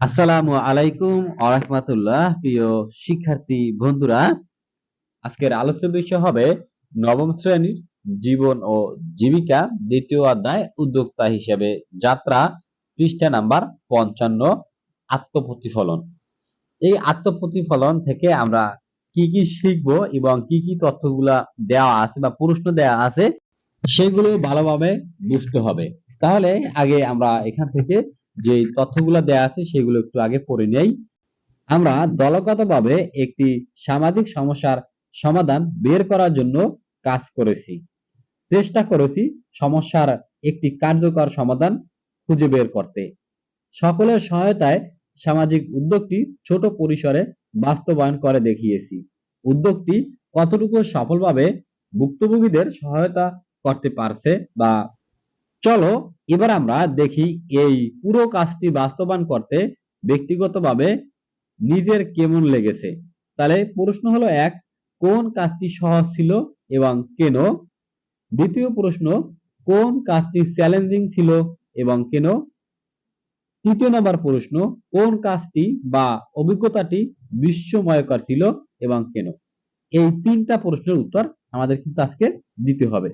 আসসালামু আলাইকুম আরহামাতুল্লাহ প্রিয় শিক্ষার্থী বন্ধুরা। আজকের আলোচ্য বিষয় হবে নবম শ্রেণির জীবন ও জীবিকা দ্বিতীয় অধ্যায় উদ্যোক্তা হিসেবে যাত্রা, পৃষ্ঠা নাম্বার পঞ্চান্ন, আত্মপ্রতিফলন। এই আত্মপ্রতিফলন থেকে আমরা কি কি শিখব এবং কি কি তথ্যগুলা দেওয়া আছে বা প্রশ্ন দেওয়া আছে, সেগুলো ভালোভাবে বুঝতে হবে। তাহলে আগে আমরা এখান থেকে যে তথ্যগুলো দেওয়া আছে সেগুলো একটু আগে পড়ে নেই। আমরা দলগতভাবে একটি সামাজিক সমস্যার সমাধান বের করার জন্য কাজ করেছি। চেষ্টা করেছি সমস্যার একটি কার্যকর সমাধান খুঁজে বের করতে। সকলের সহায়তায় সামাজিক উদ্যোগটি ছোট পরিসরে বাস্তবায়ন করে দেখিয়েছি। উদ্যোগটি কতটুকু সফলভাবে ভুক্তভোগীদের সহায়তা করতে পারছে বা চলো এবার আমরা দেখি এই পুরো কাজটি বাস্তবায়ন করতে ব্যক্তিগতভাবে নিজের কেমন লেগেছে। তাহলে প্রশ্ন হলো এক, কোন কাজটি সহজ ছিল এবং কেন? দ্বিতীয় প্রশ্ন, কোন কাজটি চ্যালেঞ্জিং ছিল এবং কেন? তৃতীয় নম্বর প্রশ্ন, কোন কাজটি বা অভিজ্ঞতাটি বিস্ময়কর ছিল এবং কেন? এই তিনটা প্রশ্নের উত্তর আমাদের কিন্তু আজকে দিতে হবে।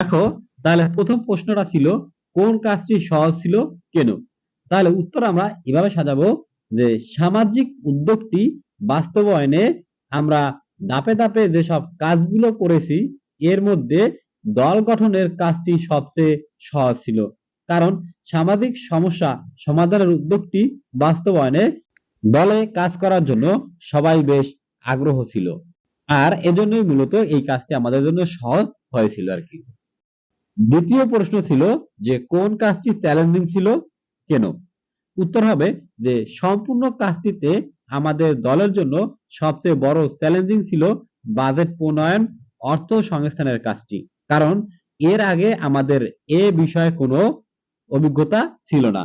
দেখো, তাহলে প্রথম প্রশ্নটা ছিল কোন কাজটি সহজ ছিল, কেন? তাহলে উত্তর আমরা এভাবে সাজাবো যে সামাজিক উদ্যোগটি বাস্তবায়নে আমরা ধাপে ধাপে যেসব কাজগুলো করেছি, এর মধ্যে দল গঠনের কাজটি সবচেয়ে সহজ ছিল। কারণ সামাজিক সমস্যা সমাধানের উদ্যোগটি বাস্তবায়নে দলে কাজ করার জন্য সবাই বেশ আগ্রহ ছিল। আর এজন্যই মূলত এই কাজটি আমাদের জন্য সহজ হয়েছিল আর কি। দ্বিতীয় প্রশ্ন ছিল যে কোন কাজটি চ্যালেঞ্জিং ছিল? কেন? উত্তর হবে যে সম্পূর্ণ কাজটিতে আমাদের দলের জন্য সবচেয়ে বড় চ্যালেঞ্জিং ছিল বাজেট প্রণয়ন, অর্থ সংস্থানের কাজটি। কারণ এর আগে আমাদের এ বিষয়ে কোনো অভিজ্ঞতা ছিল না।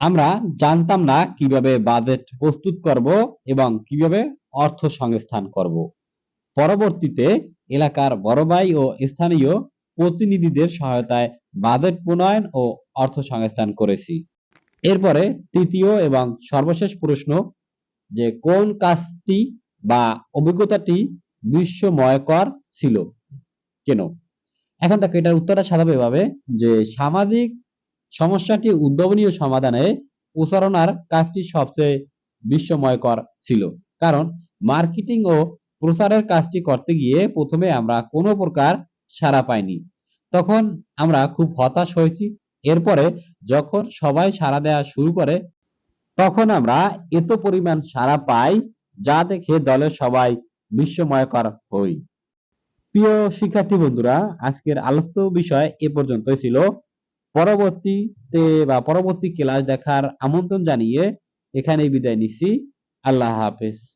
আমরা জানতাম না কীভাবে বাজেট প্রস্তুত করব এবং কীভাবে অর্থ সংস্থান করব। পরবর্তীতে এলাকার বড় ভাই ও স্থানীয় প্রতিনিধিদের সহায়তায় বাজেট প্রণয়ন ও অর্থ সংস্থান করেছি। এরপরে তৃতীয় এবং সর্বশেষ প্রশ্ন, যে কোন কাজটি বা অভিজ্ঞতাটি বিশ্বময়কর ছিল? কেন? এখন দেখো, এটার উত্তরটা সাজাবে এভাবে যে সামাজিক সমস্যাটি উদ্ভাবনীয় সমাধানে প্রচারণার কাজটি সবচেয়ে বিশ্বময়কর ছিল। কারণ মার্কেটিং ও প্রচারের কাজটি করতে গিয়ে প্রথমে আমরা কোনো প্রকার সাড়া পাইনি তখন আমরা খুব হতাশ হয়েছি। এরপরে যখন সবাই সাড়া দেওয়া শুরু করে, তখন আমরা এত পরিমাণ সাড়া পাই যা দেখে দলের সবাই বিস্ময়কর হই। প্রিয় শিক্ষার্থী বন্ধুরা, আজকের আলোচ্য বিষয় এ পর্যন্তই ছিল। পরবর্তীতে বা পরবর্তী ক্লাস দেখার আমন্ত্রণ জানিয়ে এখানেই বিদায় নিচ্ছি। আল্লাহ হাফেজ।